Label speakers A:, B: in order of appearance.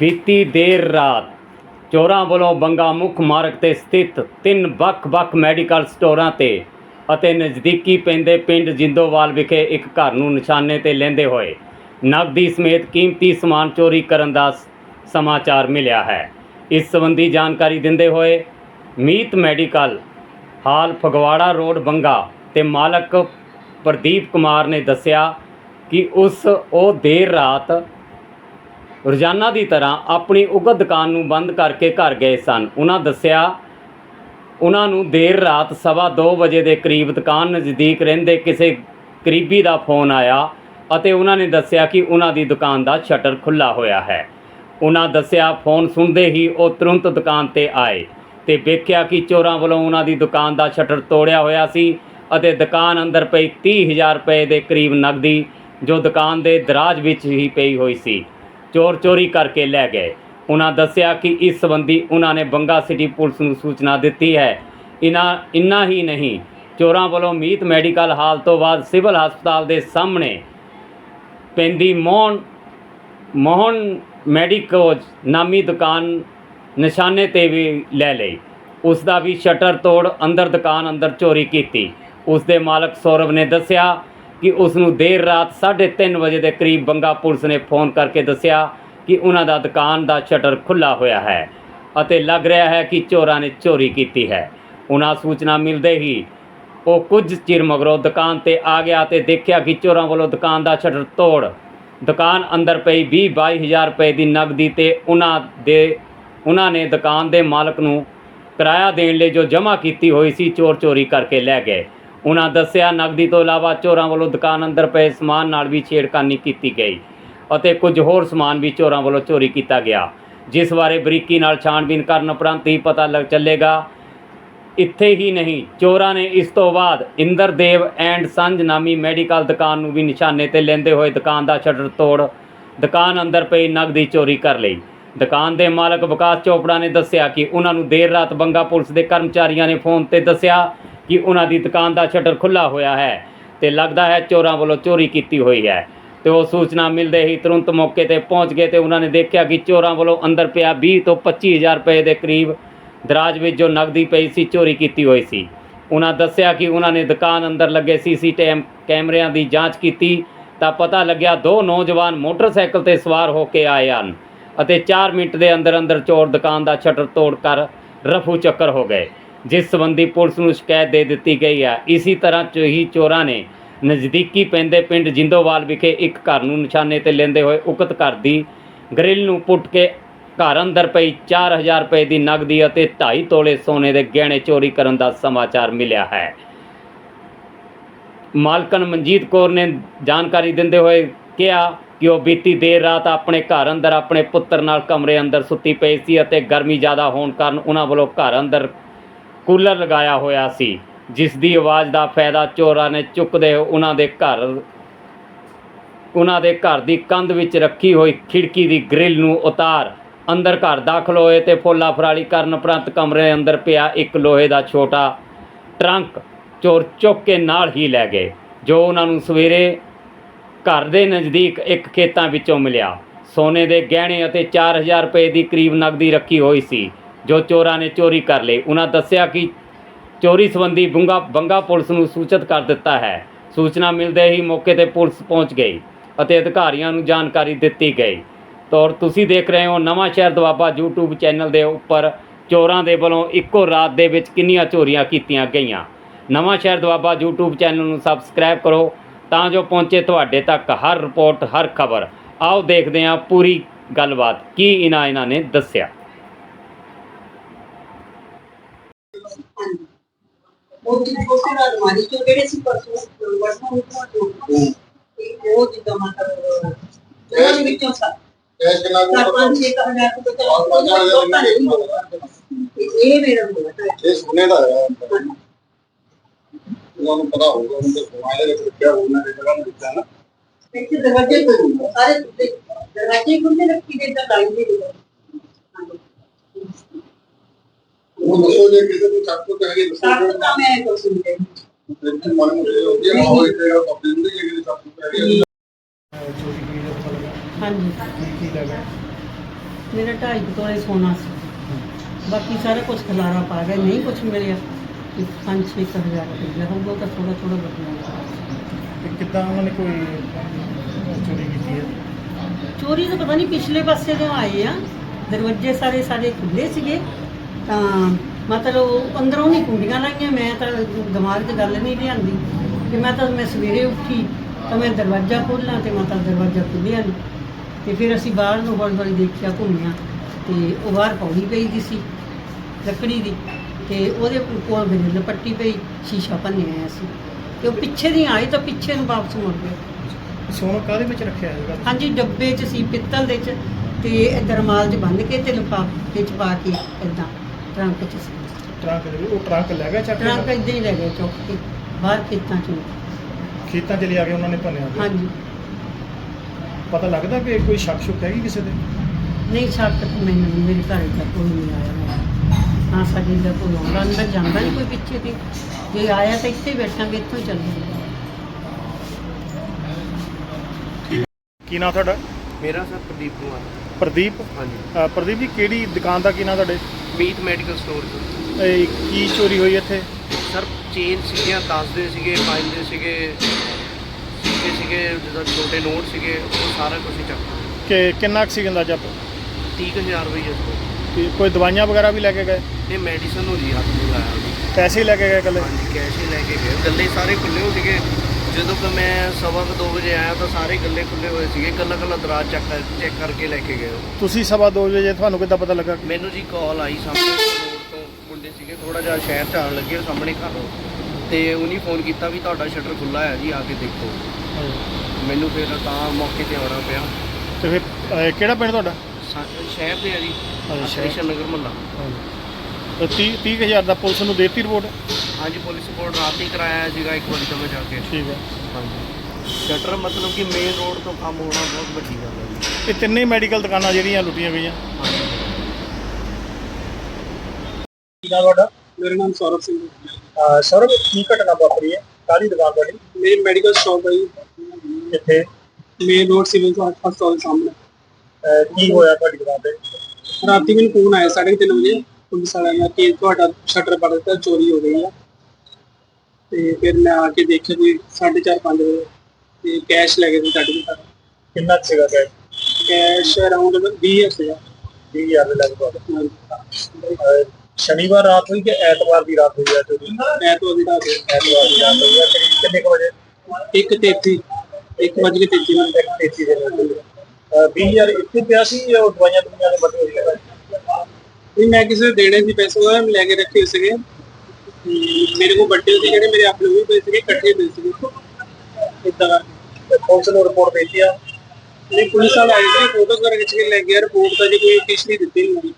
A: ਬੀਤੀ ਦੇਰ ਰਾਤ ਚੋਰਾਂ ਵੱਲੋਂ ਬੰਗਾ ਮੁੱਖ ਮਾਰਗ ਤੇ ਸਥਿਤ ਤਿੰਨ ਵੱਖ-ਵੱਖ ਮੈਡੀਕਲ ਸਟੋਰਾਂ ਤੇ ਅਤੇ ਨਜ਼ਦੀਕੀ ਪੈਂਦੇ ਪਿੰਡ ਜਿੰਦੋਵਾਲ ਵਿਖੇ ਇੱਕ ਘਰ ਨੂੰ ਨਿਸ਼ਾਨੇ ਤੇ ਲੈਂਦੇ ਹੋਏ ਨਕਦੀ ਸਮੇਤ ਕੀਮਤੀ ਸਮਾਨ ਚੋਰੀ ਕਰਨ ਦਾ ਸ- ਸਮਾਚਾਰ ਮਿਲਿਆ ਹੈ। ਇਸ ਸੰਬੰਧੀ ਜਾਣਕਾਰੀ ਦਿੰਦੇ ਹੋਏ Meet medical hall Phagwara road Banga ਤੇ ਮਾਲਕ ਪ੍ਰਦੀਪ ਕੁਮਾਰ ਨੇ ਦੱਸਿਆ ਕਿ ਉਸ ਉਹ ਦੇਰ ਰਾਤ ਰੋਜ਼ਾਨਾ ਦੀ ਤਰ੍ਹਾਂ ਆਪਣੀ ਉਗਤ ਦੁਕਾਨ ਨੂੰ ਬੰਦ ਕਰਕੇ ਘਰ ਗਏ ਸਨ। ਉਹਨਾਂ ਦੱਸਿਆ, ਉਹਨਾਂ ਨੂੰ ਦੇਰ ਰਾਤ ਸਵਾ ਦੋ ਵਜੇ ਦੇ ਕਰੀਬ ਦੁਕਾਨ ਨਜ਼ਦੀਕ ਰਹਿੰਦੇ ਕਿਸੇ ਕਰੀਬੀ ਦਾ ਫੋਨ ਆਇਆ ਅਤੇ ਉਹਨਾਂ ਨੇ ਦੱਸਿਆ ਕਿ ਉਹਨਾਂ ਦੀ ਦੁਕਾਨ ਦਾ ਸ਼ਟਰ ਖੁੱਲਾ ਹੋਇਆ ਹੈ। ਉਹਨਾਂ ਦੱਸਿਆ, ਫੋਨ ਸੁਣਦੇ ਹੀ ਉਹ ਤੁਰੰਤ ਦੁਕਾਨ ਤੇ ਆਏ ਤੇ ਵੇਖਿਆ ਕਿ ਚੋਰਾਂ ਵੱਲੋਂ ਉਹਨਾਂ ਦੀ ਦੁਕਾਨ ਦਾ ਸ਼ਟਰ ਤੋੜਿਆ ਹੋਇਆ ਸੀ ਅਤੇ ਦੁਕਾਨ ਅੰਦਰ ਪਈ 30000 ਰੁਪਏ ਦੇ ਕਰੀਬ ਨਕਦੀ ਜੋ ਦੁਕਾਨ ਦੇ ਦਰਾਜ ਵਿੱਚ ਹੀ ਪਈ ਹੋਈ ਸੀ। ਚੋਰ ਚੋਰੀ ਕਰਕੇ ਲੈ ਗਏ। ਉਹਨਾਂ ਦੱਸਿਆ ਕਿ ਇਸ ਸੰਬੰਧੀ ਉਹਨਾਂ ਨੇ ਬੰਗਾ ਸਿਟੀ ਪੁਲਿਸ ਨੂੰ ਸੂਚਨਾ ਦਿੱਤੀ ਹੈ। ਇਨਾ, ਇੰਨਾ ਹੀ ਨਹੀਂ, ਚੋਰਾਂ ਵੱਲੋਂ ਮੀਤ ਮੈਡੀਕਲ ਹਾਲ ਤੋਂ ਬਾਅਦ ਸਿਵਲ ਹਸਪਤਾਲ ਦੇ ਸਾਹਮਣੇ ਪੈਂਦੀ ਮੋਹਨ ਮੋਹਨ ਮੈਡੀਕੋਜ ਨਾਮੀ ਦੁਕਾਨ ਨਿਸ਼ਾਨੇ ਤੇ ਵੀ ਲੈ ਲਈ। ਉਸ ਦਾ ਵੀ ਸ਼ਟਰ ਤੋੜ ਅੰਦਰ ਦੁਕਾਨ ਅੰਦਰ ਚੋਰੀ ਕੀਤੀ। ਉਸ ਦੇ ਮਾਲਕ ਸੌਰਵ ਨੇ ਦੱਸਿਆ ਕਿ ਉਸ ਨੂੰ ਦੇਰ ਰਾਤ 3:30 ਵਜੇ ਦੇ ਕਰੀਬ ਬੰਗਾ ਪੁਲਿਸ ਨੇ ਫੋਨ ਕਰਕੇ ਦੱਸਿਆ ਕਿ ਉਹਨਾਂ ਦਾ ਦੁਕਾਨ ਦਾ ਸ਼ਟਰ ਖੁੱਲਾ ਹੋਇਆ ਹੈ ਅਤੇ ਲੱਗ ਰਿਹਾ ਹੈ ਕਿ ਚੋਰਾਂ ਨੇ ਚੋਰੀ ਕੀਤੀ ਹੈ। ਉਹਨਾਂ ਸੂਚਨਾ ਮਿਲਦੇ ਹੀ ਉਹ ਕੁਝ ਚਿਰ ਮਗਰੋਂ ਦੁਕਾਨ ਤੇ ਆ ਗਿਆ ਤੇ ਦੇਖਿਆ ਕਿ ਚੋਰਾਂ ਵੱਲੋਂ ਦੁਕਾਨ ਦਾ ਸ਼ਟਰ ਤੋੜ, ਦੁਕਾਨ ਅੰਦਰ ਪਈ 20 22000 ਰੁਪਏ ਦੀ ਨਗਦੀ ਤੇ ਉਹਨਾਂ ਦੇ, ਉਹਨਾਂ ਨੇ ਦੁਕਾਨ ਦੇ ਮਾਲਕ ਨੂੰ ਕਿਰਾਇਆ ਦੇਣ ਲਈ ਜੋ ਜਮ੍ਹਾਂ ਕੀਤੀ ਹੋਈ ਸੀ ਚੋਰ ਚੋਰੀ ਕਰਕੇ ਲੈ ਗਏ। ਉਹਨਾਂ ਦੱਸਿਆ, ਨਗਦੀ ਤੋਂ ਇਲਾਵਾ ਚੋਰਾਂ ਵੱਲੋਂ ਦੁਕਾਨ ਅੰਦਰ ਪਏ ਸਮਾਨ ਨਾਲ ਵੀ ਛੇੜਖਾਨੀ ਕੀਤੀ ਗਈ ਅਤੇ ਕੁਝ ਹੋਰ ਸਮਾਨ ਵੀ ਚੋਰਾਂ ਵੱਲੋਂ ਚੋਰੀ ਕੀਤਾ ਗਿਆ। ਜਿਸ ਬਾਰੇ ਬਰੀਕੀ ਨਾਲ ਛਾਣਬੀਨ ਕਰਨ ਉਪਰੰਤ ਹੀ ਪਤਾ ਲੱਗ ਚੱਲੇਗਾ, ਇੱਥੇ ਹੀ ਨਹੀਂ, ਚੋਰਾਂ ਨੇ ਇਸ ਤੋਂ ਬਾਅਦ ਇੰਦਰਦੇਵ ਐਂਡ ਸੰਜ ਨਾਮੀ ਮੈਡੀਕਲ ਦੁਕਾਨ ਨੂੰ ਵੀ ਨਿਸ਼ਾਨੇ ਤੇ ਲੈਂਦੇ ਹੋਏ ਦੁਕਾਨ ਦਾ ਸ਼ਟਰ ਤੋੜ, ਦੁਕਾਨ ਅੰਦਰ ਪਈ ਨਗਦੀ ਚੋਰੀ ਕਰ ਲਈ। ਦੁਕਾਨ ਦੇ ਮਾਲਕ ਵਿਕਾਸ ਚੋਪੜਾ ਨੇ ਦੱਸਿਆ ਕਿ ਉਹਨਾਂ ਨੂੰ ਦੇਰ ਰਾਤ ਬੰਗਾ ਪੁਲਿਸ ਦੇ ਕਰਮਚਾਰੀਆਂ ਨੇ ਫੋਨ ਤੇ ਦੱਸਿਆ ਕਿ ਉਹਨਾਂ ਦੀ ਦੁਕਾਨ ਦਾ ਸ਼ਟਰ ਖੁੱਲਾ ਹੋਇਆ ਹੈ ਤੇ ਲੱਗਦਾ ਹੈ ਚੋਰਾਂ ਵੱਲੋਂ ਚੋਰੀ ਕੀਤੀ ਹੋਈ ਹੈ। ਤੇ ਉਹ ਸੂਚਨਾ ਮਿਲਦੇ ਹੀ ਤੁਰੰਤ ਮੌਕੇ ਤੇ ਪਹੁੰਚ ਗਏ ਤੇ ਉਹਨਾਂ ਨੇ ਦੇਖਿਆ ਕਿ ਚੋਰਾਂ ਵੱਲੋਂ ਅੰਦਰ ਪਿਆ 20 ਤੋਂ 25000 ਰੁਪਏ ਦੇ ਕਰੀਬ ਦਰਾਜ ਵਿੱਚ ਜੋ ਨਗਦੀ ਪਈ ਸੀ ਚੋਰੀ ਕੀਤੀ ਹੋਈ ਸੀ। ਉਹਨਾਂ ਦੱਸਿਆ ਕਿ ਉਹਨਾਂ ਨੇ ਦੁਕਾਨ ਅੰਦਰ ਲੱਗੇ ਸੀਸੀ ਕੈਮਰਿਆਂ ਦੀ ਜਾਂਚ ਕੀਤੀ ਤਾਂ ਪਤਾ ਲੱਗਿਆ ਦੋ ਨੌਜਵਾਨ ਮੋਟਰਸਾਈਕਲ ਤੇ ਸਵਾਰ ਹੋ ਕੇ ਆਏ ਹਨ ਅਤੇ 4 ਮਿੰਟ ਦੇ ਅੰਦਰ ਅੰਦਰ ਚੋਰ ਦੁਕਾਨ ਦਾ ਸ਼ਟਰ ਤੋੜ ਕਰ ਰਫੂ ਚੱਕਰ ਹੋ ਗਏ। ਜਿਸ ਸੰਬੰਧੀ ਪੁਲਿਸ ਨੂੰ ਸ਼ਿਕਾਇਤ ਦੇ ਦਿੱਤੀ ਗਈ ਹੈ ਇਸੇ ਤਰ੍ਹਾਂ ਚ ਹੀ ਚੋਰਾਂ ਨੇ ਨਜ਼ਦੀਕੀ ਪੈਂਦੇ ਪਿੰਡ ਜਿੰਦੋਵਾਲ ਵਿਖੇ ਇੱਕ ਘਰ ਨੂੰ ਨਿਸ਼ਾਨੇ ਤੇ ਲੈਂਦੇ ਹੋਏ ਉਕਤ ਘਰ ਦੀ ਗ੍ਰਿਲ ਨੂੰ ਪੁੱਟ ਕੇ ਘਰ ਅੰਦਰ ਪਈ 4000 ਰੁਪਏ ਦੀ ਨਗਦੀ ਅਤੇ 2.5 ਤੋਲੇ ਸੋਨੇ ਦੇ ਗਹਿਣੇ ਚੋਰੀ ਕਰਨ ਦਾ ਸਮਾਚਾਰ ਮਿਲਿਆ ਹੈ। ਮਾਲਕਨ ਮਨਜੀਤ ਕੌਰ ਨੇ ਜਾਣਕਾਰੀ ਦਿੰਦੇ ਹੋਏ ਕਿਹਾ ਕਿ ਉਹ ਬੀਤੀ ਦੇਰ ਰਾਤ ਆਪਣੇ ਘਰ ਅੰਦਰ ਆਪਣੇ ਪੁੱਤਰ ਨਾਲ ਕਮਰੇ ਅੰਦਰ ਸੁੱਤੀ ਪਈ ਸੀ ਅਤੇ ਗਰਮੀ ਜ਼ਿਆਦਾ ਹੋਣ ਕਾਰਨ ਉਹਨਾਂ ਵੱਲੋਂ ਘਰ ਅੰਦਰ ਕੂਲਰ ਲਗਾਇਆ ਹੋਇਆ ਸੀ ਜਿਸ ਦੀ ਆਵਾਜ਼ ਦਾ ਫਾਇਦਾ ਚੋਰਾਂ ਨੇ ਚੁੱਕਦੇ ਹੋਏ ਉਹਨਾਂ ਦੇ ਘਰ, ਉਹਨਾਂ ਦੇ ਘਰ ਦੀ ਕੰਧ ਵਿੱਚ ਰੱਖੀ ਹੋਈ ਖਿੜਕੀ ਦੀ ਗ੍ਰਿਲ ਨੂੰ ਉਤਾਰ, ਅੰਦਰ ਘਰ ਦਾਖਲ ਹੋਏ ਤੇ ਫੋਲਾ ਫਰਾਲੀ ਕਰਨ ਉਪਰੰਤ ਕਮਰੇ ਅੰਦਰ ਪਿਆ ਇੱਕ ਲੋਹੇ ਦਾ ਛੋਟਾ ਟਰੰਕ, ਚੋਰ ਚੁੱਕ ਕੇ ਨਾਲ ਹੀ ਲੈ ਗਏ, ਜੋ ਉਹਨਾਂ ਨੂੰ ਸਵੇਰੇ ਘਰ ਦੇ ਨਜ਼ਦੀਕ ਇੱਕ ਖੇਤਾਂ ਵਿੱਚੋਂ ਮਿਲਿਆ। ਸੋਨੇ ਦੇ ਗਹਿਣੇ ਅਤੇ 4000 ਰੁਪਏ ਦੀ ਕਰੀਬ ਨਕਦੀ ਰੱਖੀ ਹੋਈ ਸੀ। ਜੋ ਚੋਰਾਂ ਨੇ ਚੋਰੀ ਕਰ ਲਈ, ਉਹਨਾਂ ਦੱਸਿਆ ਕਿ ਚੋਰੀ ਸੰਬੰਧੀ ਬੰਗਾ ਬੰਗਾ ਪੁਲਿਸ ਨੂੰ ਸੂਚਿਤ ਕਰ ਦਿੱਤਾ ਹੈ। ਸੂਚਨਾ ਮਿਲਦੇ ਹੀ ਮੌਕੇ ਤੇ ਪੁਲਿਸ ਪਹੁੰਚ ਗਈ ਅਤੇ ਅਧਿਕਾਰੀਆਂ ਨੂੰ ਜਾਣਕਾਰੀ ਦਿੱਤੀ ਗਈ। ਤੌਰ ਤੁਸੀਂ ਦੇਖ ਰਹੇ ਹੋ ਨਵਾਂ ਸ਼ਹਿਰ ਦਵਾਬਾ YouTube ਚੈਨਲ ਦੇ ਉੱਪਰ ਚੋਰਾਂ ਦੇ ਵੱਲੋਂ ਇੱਕੋ ਰਾਤ ਦੇ ਵਿੱਚ ਕਿੰਨੀਆਂ ਚੋਰੀਆਂ ਕੀਤੀਆਂ ਗਈਆਂ। ਨਵਾਂ ਸ਼ਹਿਰ ਦਵਾਬਾ YouTube ਚੈਨਲ ਨੂੰ ਸਬਸਕ੍ਰਾਈਬ ਕਰੋ ਤਾਂ ਜੋ ਪਹੁੰਚੇ ਤੁਹਾਡੇ ਤੱਕ ਹਰ ਰਿਪੋਰਟ, ਹਰ ਖਬਰ। ਆਓ ਦੇਖਦੇ ਹਾਂ ਪੂਰੀ ਗੱਲਬਾਤ, ਕੀ ਇਹਨਾਂ ਇਹਨਾਂ ਨੇ ਦੱਸਿਆ।
B: ਉਹ ਜਿਹੜੇ ਕੋਸੇ ਨਾਲ ਅਲਮਾਰੀ ਚੋਂ ਜਿਹੜੇ ਸੀ ਪਰਸੋਂ ਵਰਤੋਂ ਉੱਪਰ ਤੋਂ ਉਹ ਜਿੱਦਾਂ ਮਤਲਬ ਦੇ ਵਿੱਚੋਂ ਸਾ
C: ਕੈਸ਼ ਕਿੰਨਾ ਕੁ
B: ਕੁ ਹਜ਼ਾਰ ਰੁਪਏ। ਤੇ ਇਹ ਮੇਰਾ ਹੋਇਆ
C: ਇਹ ਸੋਨੇ ਦਾ ਹੈ। ਉਹਨਾਂ ਨੂੰ ਪਤਾ ਹੋਊਗਾ ਉਹਨਾਂ ਦੇ ਸਮਾਏ ਦੇ ਵਿੱਚ ਕਿਆ ਉਹਨਾਂ ਦੇ ਜਗ੍ਹਾ ਨੂੰ ਦਿੱਤਾ ਨਾ।
B: ਇੱਥੇ ਦਰਵਾਜ਼ੇ ਤੋਂ ਸਾਰੇ ਦਰਵਾਜ਼ੇ ਖੁੱਲੇ ਰੱਖੀ ਦੇ ਤਾਂ ਲਾਈਨ ਦੇ
C: ਉਹ ਦੱਸੋ ਜੇ ਕਿਸੇ ਨੂੰ ਚੱਕ ਤੋਂ ਹੈਗੇ
B: ਸਾਥ
C: ਦੱਸੋ
B: ਤਾਂ ਮੈਂ ਕੁਛ ਨਹੀਂ ਦੇ
C: ਮਨ ਤੇ ਤੋਂ
B: ਹਾਂਜੀ
D: ਕੀ ਕੀ ਲੱਗਾ
B: ਮੇਰਾ ਢਾਈ ਕੁ ਤੋਲੇ ਸੋਨਾ ਸੀ। ਬਾਕੀ ਸਾਰਾ ਕੁਝ ਖਲਾਰਾ ਪਾ ਗਿਆ ਨਹੀਂ ਕੁਝ ਮਿਲਿਆ। ਤੇ ਪੰਜ ਛੇ ਕੁ ਹਜ਼ਾਰ ਰੁਪਇਆ ਹੋਊਗਾ ਤਾਂ ਥੋੜਾ ਥੋੜਾ ਬਚਣਾ
D: ਤੇ ਕਿੱਦਾਂ ਉਹਨਾਂ ਨੇ ਕੋਈ ਚੋਰੀ ਕੀਤੀ ਹੈ?
B: ਚੋਰੀ ਤਾਂ ਪਤਾ ਨਹੀਂ ਪਿਛਲੇ ਪਾਸੇ ਦੇ ਆਏ ਆ। ਦਰਵਾਜ਼ੇ ਸਾਰੇ ਸਾਡੇ ਖੁੱਲੇ ਸੀਗੇ। ਤਾਂ ਮਤਲਬ ਅੰਦਰੋਂ ਨਹੀਂ ਕੁੰਡੀਆਂ ਲਾਈਆਂ ਮੈਂ ਤਾਂ ਦਿਮਾਗ 'ਚ ਗੱਲ ਨਹੀਂ ਲਿਆਂਦੀ ਕਿ ਮੈਂ ਤਾਂ ਮੈਂ ਸਵੇਰੇ ਉੱਠੀ ਤਾਂ ਮੈਂ ਦਰਵਾਜ਼ਾ ਖੋਲ੍ਹਾਂ ਤੇ ਮੈਂ ਤਾਂ ਦਰਵਾਜ਼ਾ ਖੁੱਲਿਆ ਨਹੀਂ ਤੇ ਫਿਰ ਅਸੀਂ ਬਾਹਰ ਨੂੰ ਹੌਲੀ ਹੌਲੀ ਦੇਖਿਆ ਘੁੰਮਿਆ ਤੇ ਉਹ ਬਾਹਰ ਪੌੜੀ ਪਈ ਦੀ ਸੀ ਲੱਕੜੀ ਦੀ ਤੇ ਉਹਦੇ ਕੋਲ ਮੇਰੇ ਲਪੱਟੀ ਪਈ ਸ਼ੀਸ਼ਾ ਭੰਨਿਆ ਹੋਇਆ ਸੀ। ਤੇ ਉਹ ਪਿੱਛੇ ਦੀ ਆਈ ਤਾਂ ਪਿੱਛੇ ਨੂੰ ਵਾਪਸ ਮੁੜ ਗਏ।
D: ਸੋਨਾ ਕਾਹਦੇ ਵਿੱਚ ਰੱਖਿਆ ਹੈਗਾ
B: ਹਾਂਜੀ ਡੱਬੇ 'ਚ ਸੀ ਪਿੱਤਲ ਦੇ 'ਚ ਤੇ ਇਹ ਰੁਮਾਲ 'ਚ ਬੰਨ੍ਹ ਕੇ ਤੇ ਲਿਫਾਫੇ 'ਚ ਪਾ ਕੇ ਇਦਾਂ। ਟਰੰਕ 'ਚ ਸੀ।
D: ਟਰੰਕ ਦੇ ਵਿੱਚ ਉਹ ਟਰੰਕ ਲੈ ਗਿਆ ਚੱਕ ਕੇ?
B: ਟਰੰਕ ਇਦਾਂ ਹੀ ਲੈ ਗਏ ਚੁੱਕ ਕੇ ਬਾਹਰ ਖੇਤਾਂ 'ਚ।
D: ਖੇਤਾਂ 'ਚ ਲਿਆ ਕੇ ਉਹਨਾਂ ਨੇ ਭੰਨਿਆ ਗਿਆ।
B: ਹਾਂਜੀ।
D: ਪਤਾ ਲੱਗਦਾ ਕਿ ਕੋਈ ਸ਼ੱਕ ਸ਼ੁਕ ਹੈਗੀ ਕਿਸੇ ਦੇ
B: ਨਹੀਂ ਸ਼ੱਕ ਤਾਂ ਮੈਨੂੰ ਨਹੀਂ, ਮੇਰੇ ਘਰ ਦਾ ਕੋਈ ਨਹੀਂ ਆਇਆ ਮੇਰਾ ਹਾਂ ਸਾਡੇ ਦਾ ਕੋਈ ਆਉਂਦਾ ਅੰਦਰ ਜਾਂਦਾ ਨਹੀਂ ਕੋਈ ਪਿੱਛੇ ਤੇ। ਜੇ ਆਇਆ ਤਾਂ ਇੱਥੇ ਹੀ ਬੈਠਾਂਗੇ ਇੱਥੋਂ ਹੀ ਚੱਲ ਜਾਊਗਾ
D: ਕੀ ਨਾਂ ਤੁਹਾਡਾ?
E: ਮੇਰਾ ਸਰ ਪ੍ਰਦੀਪ ਕੁਮਾਰ।
D: ਪ੍ਰਦੀਪ?
E: ਹਾਂਜੀ।
D: ਅ, ਪ੍ਰਦੀਪ ਜੀ ਕਿਹੜੀ ਦੁਕਾਨ ਦਾ ਕੀ ਨਾਂ ਤੁਹਾਡੇ?
E: ਮੀਤ ਮੈਡੀਕਲ ਸਟੋਰ ਤੋਂ।
D: ਇਹ ਕੀ ਚੋਰੀ ਹੋਈ ਇੱਥੇ?
E: ਸਰ ਚੇਨ ਸੀਗੀਆਂ 10 ਦੇ ਸੀਗੇ 5 ਦੇ ਸੀਗੇ ਸਿੱਕੇ ਸੀਗੇ ਜਿਹਦਾ ਛੋਟੇ ਨੋਟ ਸੀਗੇ ਉਹ ਸਾਰਾ ਕੁਝ ਹੀ ਚੱਕ।
D: ਕਿ ਕਿੰਨਾ ਕੁ ਸੀ ਅੰਦਾਜ਼ਾ?
E: 30000 ਰੁਪਏ ਇਸ ਤੋਂ
D: ਤੇ ਕੋਈ ਦਵਾਈਆਂ ਵਗੈਰਾ ਵੀ ਲੈ ਕੇ ਗਏ?
E: ਇਹ ਮੈਡੀਸਨ ਹੋ ਜੀ ਹੱਥ ਲਗਾਇਆ ਉਹਨੇ।
D: ਪੈਸੇ ਹੀ ਲੈ ਕੇ ਗਏ ਇਕੱਲੇ?
E: ਹਾਂਜੀ ਕੈਸ਼ ਹੀ ਲੈ ਕੇ ਗਏ। ਗੱਲੇ ਸਾਰੇ ਖੁੱਲੇ ਹੋ ਸੀਗੇ। ਜਦੋਂ ਕਿ ਮੈਂ ਸਵਾ ਕੁ ਦੋ ਵਜੇ ਆਇਆ ਤਾਂ ਸਾਰੇ ਗੱਲੇ ਖੁੱਲੇ ਹੋਏ ਸੀਗੇ। ਕੱਲਾ ਕੱਲਾ ਦਰਾਜ ਚੱਕ ਚੈੱਕ ਕਰਕੇ ਲੈ ਕੇ ਗਏ ਉਹ।
D: ਤੁਸੀਂ ਸਵਾ ਦੋ ਵਜੇ ਤੁਹਾਨੂੰ ਕਿੱਦਾਂ ਪਤਾ ਲੱਗਾ?
E: ਮੈਨੂੰ ਜੀ ਕਾਲ ਆਈ ਸਾਹਮਣੇ। ਰੋਡ ਤੋਂ ਮੁੰਡੇ ਸੀਗੇ ਥੋੜਾ ਜਿਹਾ ਸ਼ਹਿਰ ਚ ਆਉਣ ਲੱਗੇ ਸਾਹਮਣੇ ਘਰ। ਤੇ ਉਹਨੇ ਫੋਨ ਕੀਤਾ ਵੀ ਤੁਹਾਡਾ ਸ਼ਟਰ ਖੁੱਲਾ ਹੈ ਜੀ ਆ ਕੇ ਦੇਖੋ। ਮੈਨੂੰ ਫਿਰ ਤਾਂ ਮੌਕੇ ਤੇ ਆਉਣਾ ਪਿਆ।
D: ਤੇ ਫਿਰ ਕਿਹੜਾ ਪਿੰਡ ਤੁਹਾਡਾ?
E: ਸਾ- ਸ਼ਹਿਰ ਦੇ ਆ ਜੀ।
D: ਸ਼ਹਿਰ।
E: ਕ੍ਰਿਸ਼ਨ ਨਗਰ ਮਹੱਲਾ।
D: 30 30000 ਦਾ ਪੁਲਿਸ ਨੂੰ ਦੇਤੀ ਰਿਪੋਰਟ?
E: ਹਾਂਜੀ ਪੁਲਿਸ ਰਿਪੋਰਟ ਰਾਤ ਹੀ ਕਰਾਇਆ ਸੀਗਾ ਇੱਕ ਵਾਰੀ ਤਾਂ ਜਾ ਕੇ।
D: ਠੀਕ ਹੈ।
E: ਹਾਂਜੀ। ਸ਼ਟਰ ਮਤਲਬ ਕਿ ਮੇਨ ਰੋਡ ਤੋਂ ਕੰਮ ਹੋਣਾ ਬਹੁਤ ਵੱਡੀ ਗੱਲ ਹੈ ਜੀ।
D: ਇਹ ਤਿੰਨੇ ਮੈਡੀਕਲ ਦੁਕਾਨਾਂ ਜਿਹੜੀਆਂ ਲੁੱਟੀਆਂ ਗਈਆਂ।
E: ਹਾਂਜੀ।
F: ਮੇਰਾ ਨਾਮ ਸੌਰਵ ਸਿੰਘ ਹੈ।
D: ਸੌਰਵ ਕੀ ਘਟਨਾ ਵਾਪਰੀ ਹੈ? ਕਾਹਦੀ ਦੁਕਾਨ ਤੁਹਾਡੀ?
F: ਮੇਰੀ ਮੈਡੀਕਲ ਸ਼ਾਪ ਹੈ
D: ਕਿੱਥੇ?
F: ਮੇਨ ਰੋਡ ਸਿਵਲ ਹਸਪਤਾਲ ਦੇ ਸਾਹਮਣੇ।
D: ਅਹ ਕੀ ਹੋਇਆ ਤੁਹਾਡੀ ਦੁਕਾਨ ਤੇ?
F: ਰਾਤੀ ਮੈਨੂੰ ਫੋਨ ਆਇਆ 3:30 ਵਜੇ। ਪੁਲਿਸ ਵਾਲਿਆਂ ਦਾ ਕਿ ਤੁਹਾਡਾ ਸ਼ਟਰ ਪੜ ਦਿੱਤਾ ਚੋਰੀ ਹੋ ਗਈ ਆ। ਤੇ ਫਿਰ ਮੈਂ ਆ ਕੇ ਦੇਖਿਆ ਕੋਈ 4:30 5 ਵਜੇ। ਤੇ ਕੈਸ਼ ਲੈ ਗਏ ਸੀ ਸਾਡੇ ਕੋਲ। ਸਾਰਾ
D: ਕਿੰਨਾ ਕੁ ਸੀਗਾ ਕੈਸ਼
F: ਕੈਸ਼ ਅਰਾਊਂਡ 20000 ਸੀਗਾ।
D: 20000 ਦੇ ਲਗਭਗ। ਅਹ ਸ਼ਨੀਵਾਰ ਰਾਤ ਹੋਈ ਕਿ ਐਤਵਾਰ ਦੀ ਰਾਤ ਹੋਈ ਹੈ ਚੋਰੀ?
F: ਐਤਵਾਰ ਦੀ ਰਾਤ
D: ਐਤਵਾਰ ਦੀ ਰਾਤ ਹੋਈ ਹੈ ਕਰੀਬ ਕਿੰਨੇ ਕੁ ਵਜੇ?
F: 1:33 1 ਵਜੇ 33 ਮਿੰਟ।
D: ਇੱਕ ਤੇਤੀ ਦੇ ਨਾਲ ਅਹ 20000 ਇੱਥੇ ਪਿਆ ਸੀ ਜਾਂ ਉਹ ਦਵਾਈਆਂ ਦੁਨੀਆਂ ਦੇ ਬਟੇ ਹੋਈ ਹੈ
F: ਨਹੀਂ ਮੈਂ ਕਿਸੇ ਨੂੰ ਦੇਣੇ ਸੀ? ਪੈਸੇ ਉਹ ਮੈਂ ਲੈ ਕੇ ਰੱਖੇ ਹੋਏ ਸੀਗੇ ਤੇ ਮੇਰੇ ਕੋਲ ਵੱਡੇ ਸੀ ਜਿਹੜੇ ਮੇਰੇ ਆਪਣੇ ਉਹ ਵੀ ਪਏ ਸੀਗੇ ਇਕੱਠੇ ਪਏ ਸੀਗੇ ਇਦਾਂ
D: ਪੁਲਿਸ ਨੂੰ ਰਿਪੋਰਟ ਦਿੱਤੀ ਆ
F: ਨਹੀਂ ਪੁਲਿਸ ਵਾਲਾ ਆਇਆ ਸੀ ਫੋਟੋ ਕਰ ਖਿੱਚ ਕੇ ਲੈ ਗਿਆ ਰਿਪੋਰਟ ਤਾਂ ਜੀ ਕੋਈ ਕਿਸ ਨਹੀਂ ਦਿੱਤੀ ਨਹੀਂ